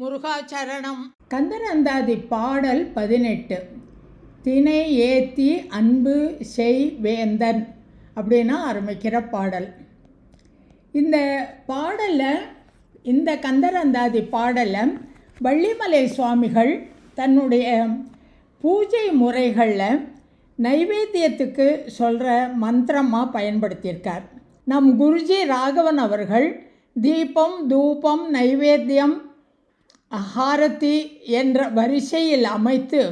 முருகாச்சரணம். கந்தரந்தாதி பாடல் பதினெட்டு. தினை ஏத்தி அன்பு செய் வேந்தன் அப்படின்னா ஆரம்பிக்கிற பாடல். இந்த பாடலில் இந்த கந்தரந்தாதி பாடலை வள்ளிமலை சுவாமிகள் தன்னுடைய பூஜை முறைகளில் நைவேத்தியத்துக்கு சொல்கிற மந்திரமாக பயன்படுத்தியிருக்கார். நம் குருஜி ராகவன் அவர்கள் தீபம் தூபம் நைவேத்தியம் அஹாரத்தி என்ற வரிசையில் அமைத்து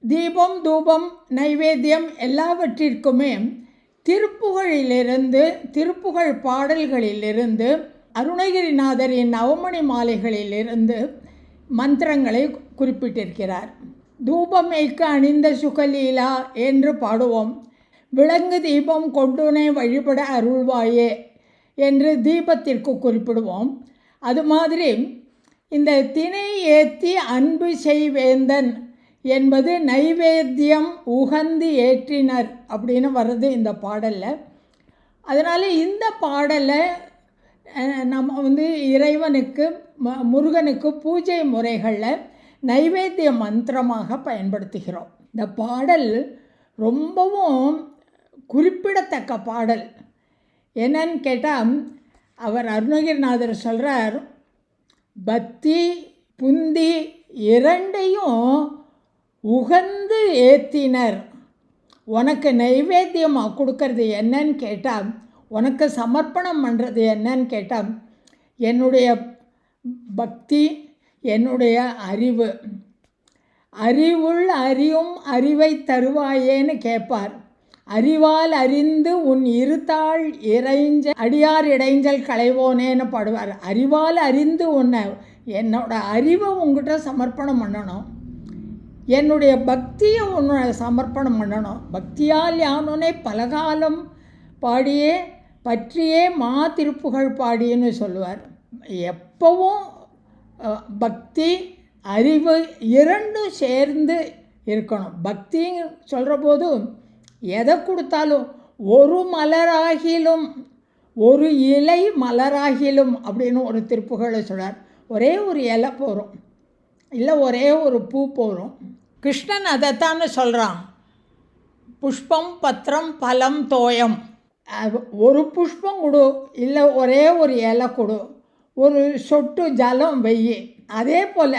தீபம் தூபம் நைவேத்தியம் எல்லாவற்றிற்குமே திருப்புகழிலிருந்து திருப்புகழ் பாடல்களிலிருந்து அருணகிரிநாதரின் நவமணி மாலைகளிலிருந்து மந்திரங்களை குறிப்பிட்டிருக்கிறார். தூபம் ஏக்க அணிந்த சுகலீலா என்று பாடுவோம். விலங்கு தீபம் கொண்டுனை வழிபட அருள்வாயே என்று தீபத்திற்கு குறிப்பிடுவோம். அது மாதிரி இந்த திணை ஏத்தி அன்பு செய்வேந்தன் என்பது நைவேத்தியம் உகந்து ஏற்றினர் அப்படின்னு வருது இந்த பாடலில். அதனால் இந்த பாடலை நம்ம வந்து இறைவனுக்கு ம முருகனுக்கு பூஜை முறைகளில் நைவேத்திய மந்திரமாக பயன்படுத்துகிறோம். இந்த பாடல் ரொம்பவும் குறிப்பிடத்தக்க பாடல். என்னன்னு கேட்டால் அவர் அருணகிரிநாதர் சொல்கிறார் பக்தி புந்தி இரண்டையும் உகந்து ஏத்தினர். உனக்கு நைவேத்தியமாக கொடுக்கறது என்னன்னு கேட்டால் உனக்கு சமர்ப்பணம் பண்ணுறது என்னன்னு கேட்டால் என்னுடைய பக்தி என்னுடைய அறிவு. அறிவுள் அறியும் அறிவை தருவாயேன்னு கேட்பார். அறிவால் அறிந்து உன் இருத்தாள் இறைஞ்ச அடியார் இடைஞ்சல் களைவோனேன்னு பாடுவார். அறிவால் அறிந்து உன்னை என்னோட அறிவை உங்ககிட்ட சமர்ப்பணம் பண்ணணும். என்னுடைய பக்தியை உன்னை சமர்ப்பணம் பண்ணணும். பக்தியால் யானுனே பலகாலம் பாடியே பற்றியே மா திருப்புகழ் பாடின்னு சொல்லுவார். எப்பவும் பக்தி அறிவு இரண்டும் சேர்ந்து இருக்கணும். பக்தின்னு சொல்கிற போதும் எதை கொடுத்தாலும் ஒரு மலராகிலும் ஒரு இலை மலராகிலும் அப்படின்னு ஒரு திருப்புகழை சொல்கிறார் ஒரே ஒரு இலை போகிறோம் இல்லை ஒரே ஒரு பூ போகிறோம் கிருஷ்ணன் அதைத்தானே சொல்கிறான் புஷ்பம் பத்திரம் பலம் தோயம். ஒரு புஷ்பம் கொடு இல்லை ஒரே ஒரு இலை கொடு. ஒரு சொட்டு ஜலம் வெய்யி. அதே போல்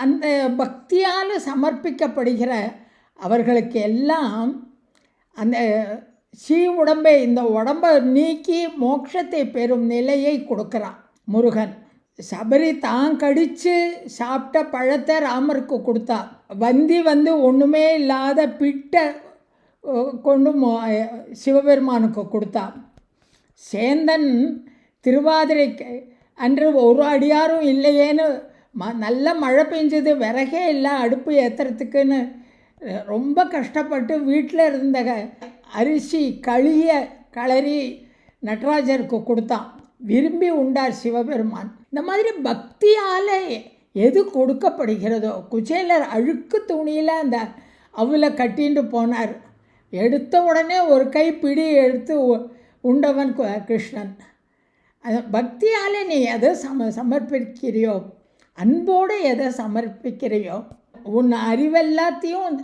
அந்த பக்தியால் சமர்ப்பிக்கப்படுகிற அவர்களுக்கு எல்லாம் அந்த சீ உடம்பை இந்த உடம்பை நீக்கி மோட்சத்தை பெறும் நிலையை கொடுக்குறான் முருகன். சபரி தான் கடித்து சாப்பிட்ட பழத்தை ராமருக்கு கொடுத்தா வந்தி வந்து ஒன்றுமே இல்லாத பிட்டை கொண்டு மோ- சிவபெருமானுக்கு கொடுத்தா. சேந்தன் திருவாதிரைக்கு அன்று ஒரு அடியாரும் இல்லையேன்னு ம நல்ல மழை பெஞ்சது விறகே இல்லை அடுப்பு ஏற்றுறதுக்குன்னு ரொம்ப கஷ்டப்பட்டு வீட்டில் இருந்த அரிசி களிய களரி நடராஜருக்கு கொடுத்தான். விரும்பி உண்டார் சிவபெருமான். இந்த மாதிரி பக்தியால் எது கொடுக்கப்படுகிறதோ குச்சேலர் அழுக்கு துணியில் அந்த அவளை கட்டிட்டு போனார். எடுத்த உடனே ஒரு கை பிடி எடுத்து உ- உண்டவன் கிருஷ்ணன். அது பக்தியால் நீ எதை சம சமர்ப்பிக்கிறியோ அன்போடு எதை சமர்ப்பிக்கிறியோ உன் அறிவெல்லாத்தையும்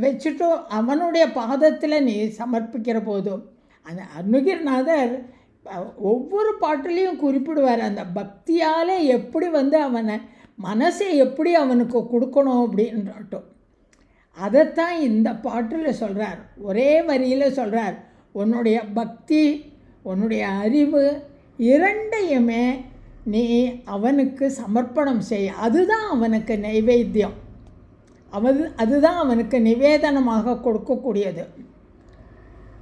வச்சுட்டும் அவனுடைய பாதத்தில் நீ சமர்ப்பிக்கிற போதும் அந்த அருணகிரிநாதர் ஒவ்வொரு பாட்டுலேயும் குறிப்பிடுவார். அந்த பக்தியால் எப்படி வந்து அவனை மனசை எப்படி அவனுக்கு கொடுக்கணும் அப்படின்றட்டும். அதைத்தான் இந்த பாட்டில் சொல்கிறார் ஒரே வரியில் சொல்கிறார் உன்னுடைய பக்தி உன்னுடைய அறிவு இரண்டையுமே நீ அவனுக்கு சமர்ப்பணம் செய். அதுதான் அவனுக்கு நைவேத்தியம். அவது அதுதான் அவனுக்கு நிவேதனமாக கொடுக்கக்கூடியது.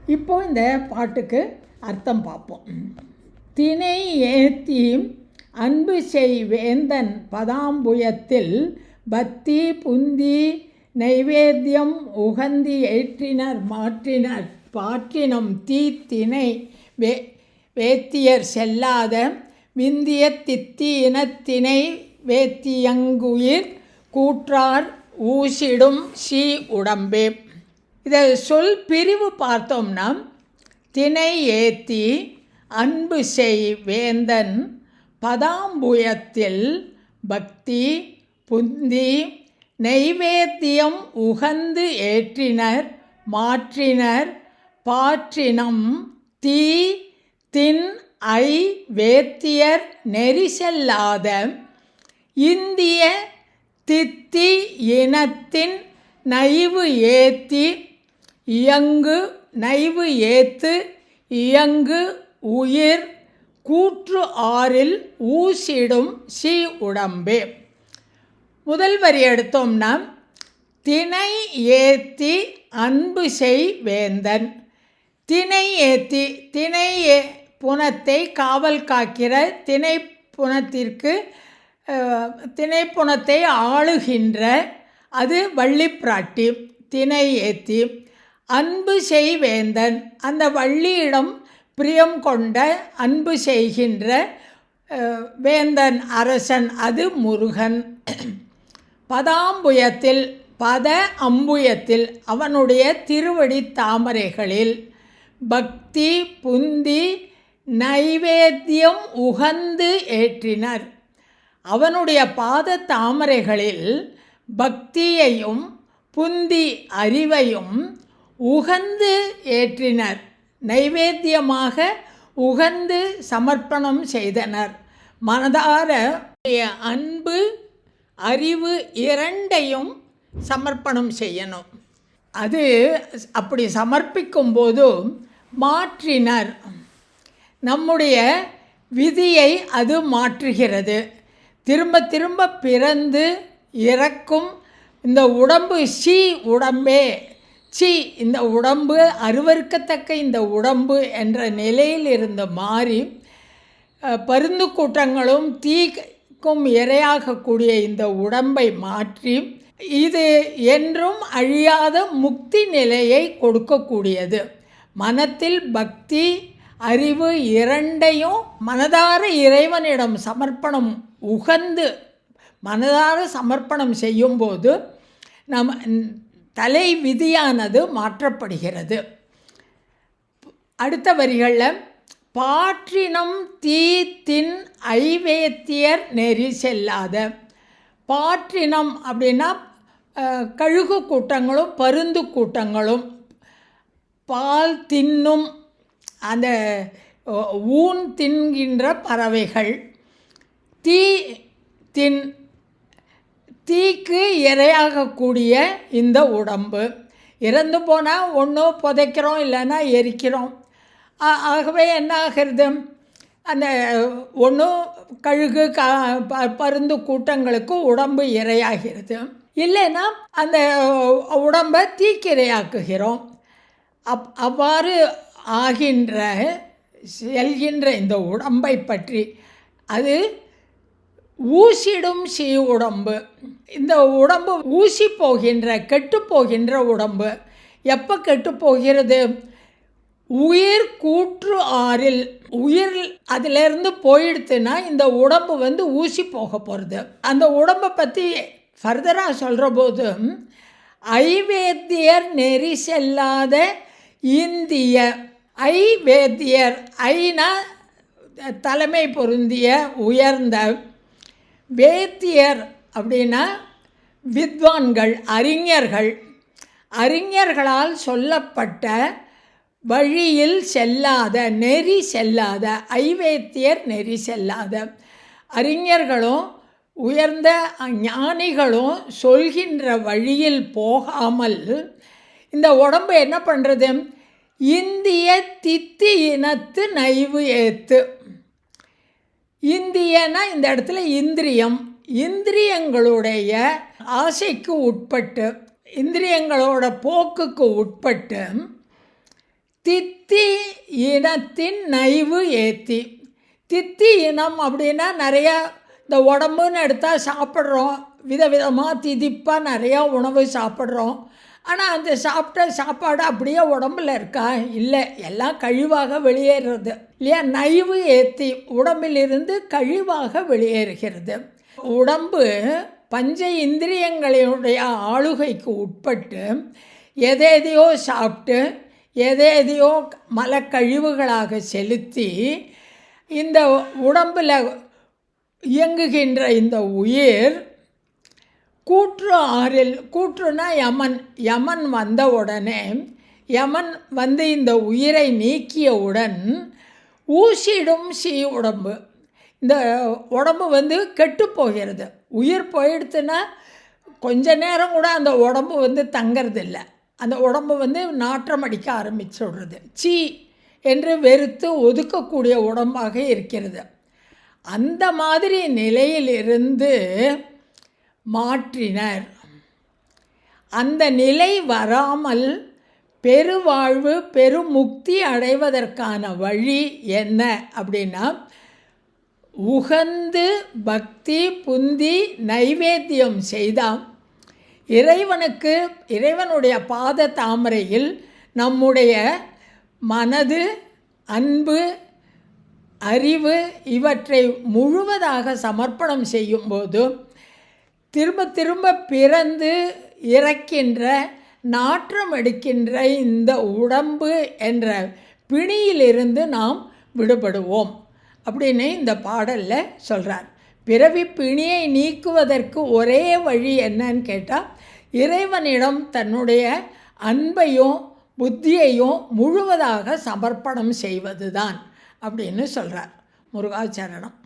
இப்போ இந்த பாட்டுக்கு அர்த்தம் பார்ப்போம். தினை ஏத்தி அன்பு செய் வேந்தன் பதாம்புயத்தில் பக்தி புந்தி நைவேத்தியம் உகந்தி ஏற்றினர் மாற்றினர் பாற்றினம் தீத்தினை வே வேத்தியர் செல்லாத விந்திய தித்தி இனத்தினை வேத்தியங்குயிர் கூற்றார் ஊசிடும் சி உடம்பே. இதை சொல் பிரிவு பார்த்தோம்னா தினை ஏத்தி அன்பு செய் வேந்தன் பதாம்புயத்தில் பக்தி புந்தி நெய்வேத்தியம் உகந்து ஏற்றினர் மாற்றினர் பாற்றினம் தீ தின் ஐ வேத்தியர் நெரிசல்லாத இந்திய தித்தி இனத்தின் நைவு ஏத்தி இயங்கு நைவு ஏத்து இயங்கு உயிர் கூற்று ஆறில் ஊசிடும் சி உடம்பே. முதல் வரி எடுத்தோம்னா திணை ஏத்தி அன்பு செய் வேந்தன். திணை ஏத்தி திணை ஏ புனத்தை காவல் காக்கிற திணை புனத்திற்கு திணைப்புணத்தை ஆளுகின்ற அது வள்ளிப்பிராட்டி திணை ஏத்தி அன்பு செய்வேந்தன். அந்த வள்ளியிடம் பிரியம் கொண்ட அன்பு செய்கின்ற வேந்தன் அரசன் அது முருகன். பதாம்புயத்தில் பத அம்புயத்தில் அவனுடைய திருவடி தாமரைகளில் பக்தி புந்தி நைவேத்தியம் உகந்து ஏற்றினர். அவனுடைய பாத தாமரைகளில் பக்தியையும் புந்தி அறிவையும் உகந்து ஏற்றினர். நைவேத்தியமாக உகந்து சமர்ப்பணம் செய்தனர். மனதார அன்பு அறிவு இரண்டையும் சமர்ப்பணம் செய்யணும். அது அப்படி சமர்ப்பிக்கும் போது மாற்றினர். நம்முடைய விதியை அது மாற்றுகிறது. திரும்ப திரும்ப பிறந்து இறக்கும் இந்த உடம்பு சி உடம்பே. சி இந்த உடம்பு அருவருக்கத்தக்க இந்த உடம்பு என்ற நிலையில் இருந்து மாறி பருந்து கூட்டங்களும் தீக்கும் இரையாகக்கூடிய இந்த உடம்பை மாற்றி இது என்றும் அழியாத முக்தி நிலையை கொடுக்கக்கூடியது. மனத்தில் பக்தி அறிவு இரண்டையும் மனதார இறைவனிடம் சமர்ப்பணம் உகந்து மனதார சமர்ப்பணம் செய்யும்போது நம் தலை விதியானது மாற்றப்படுகிறது. அடுத்த வரிகளில் பாற்றினம் தீ தின் ஐவேத்தியர் நெறி செல்லாத. பாற்றினம் அப்படின்னா கழுகு கூட்டங்களும் பருந்து கூட்டங்களும் பால் தின்னும் அந்த ஊன் தின்கின்ற பறவைகள். தீ தின் தீக்கு இரையாகக்கூடிய இந்த உடம்பு. இறந்து போனால் ஒன்று புதைக்கிறோம் இல்லைன்னா எரிக்கிறோம். ஆகவே என்ன ஆகிறது? அந்த ஒன்று கழுகு க ப- பருந்து கூட்டங்களுக்கு உடம்பு இரையாகிறது. இல்லைன்னா அந்த உடம்பை தீக்கிரையாக்குகிறோம் அப் அவ்வாறு ஆகின்ற செல்கின்ற இந்த உடம்பை பற்றி அது ஊசிடும் சீ உடம்பு. இந்த உடம்பு ஊசி போகின்ற கெட்டு போகின்ற உடம்பு. எப்போ கெட்டு போகிறது? உயிர் கூற்று ஆறில். உயிர் அதிலிருந்து போயிடுத்துன்னா இந்த உடம்பு வந்து ஊசி போக போகிறது அந்த உடம்பை பற்றி ஃபர்தராக சொல்கிற போது ஐவேத்தியர் நெறி செல்லாத இந்திய. ஐவேத்தியர் ஐனா தலைமை பொருந்திய உயர்ந்த வேத்தியர் அப்படின்னா வித்வான்கள் அறிஞர்கள். அறிஞர்களால் சொல்லப்பட்ட வழியில் செல்லாத நெறி செல்லாத ஐவேத்தியர் நெறி செல்லாத அறிஞர்களும் உயர்ந்த ஞானிகளும் சொல்கின்ற வழியில் போகாமல் இந்த உடம்பு என்ன பண்ணுறது இந்திய தித்தி இனத்து நைவு ஏத்து. இந்தியனா? இந்த இடத்துல இந்திரியம். இந்திரியங்களுடைய ஆசைக்கு உட்பட்டு இந்திரியங்களோட போக்குக்கு உட்பட்டு தித்தி இனத்தின் நைவு ஏத்தி. தித்தி இனம் அப்படின்னா நிறையா இந்த உடம்புன்னு எடுத்தால் சாப்பிட்றோம். விதவிதமாக திதிப்பாக நிறையா உணவு சாப்பிட்றோம். ஆனால் அந்த சாப்பிட்ட சாப்பாடு அப்படியே உடம்புல இருக்கா? இல்லை. எல்லாம் கழிவாக வெளியேறுறது. இல்லையா? நைவு ஏற்றி உடம்பிலிருந்து கழிவாக வெளியேறுகிறது. உடம்பு பஞ்ச இந்திரியங்களுடைய ஆளுகைக்கு உட்பட்டு எதேதையோ சாப்பிட்டு எதேதையோ மலக்கழிவுகளாக செலுத்தி இந்த உடம்பில் இயங்குகின்ற இந்த உயிர் கூற்று ஆறில் கூற்றுனா யமன் யமன் வந்த உடனே யமன் வந்து இந்த உயிரை நீக்கியவுடன் ஊசிடும் சீ உடம்பு. இந்த உடம்பு வந்து கெட்டு போகிறது. உயிர் போயிடுத்துன்னா கொஞ்ச நேரம் கூட அந்த உடம்பு வந்து தங்கறதில்ல. அந்த உடம்பு வந்து நாற்றம் அடிக்க ஆரம்பிச்சுடுறது சீ என்று வெறுத்து ஒதுக்கக்கூடிய உடம்பாக இருக்கிறது. அந்த மாதிரி நிலையிலிருந்து மாற்றினர். அந்த நிலை வராமல் பெருவாழ்வு பெருமுக்தி அடைவதற்கான வழி என்ன அப்படின்னா உகந்து பக்தி புந்தி நைவேத்தியம் செய்தால் இறைவனுக்கு இறைவனுடைய பாத தாமரையில் நம்முடைய மனது அன்பு அறிவு இவற்றை முழுவதாக சமர்ப்பணம் செய்யும்போது திரும்ப திரும்ப பிறந்து இறக்கின்ற நாற்றம் எடுக்கின்ற இந்த உடம்பு என்ற பிணியிலிருந்து நாம் விடுபடுவோம் அப்படின்னு இந்த பாடலில் சொல்கிறார் பிறவி பிணியை நீக்குவதற்கு ஒரே வழி என்னன்னு கேட்டால் இறைவனிடம் தன்னுடைய அன்பையும் புத்தியையும் முழுவதாக சமர்ப்பணம் செய்வது தான் அப்படின்னு சொல்கிறார் முருகாச்சரணம்.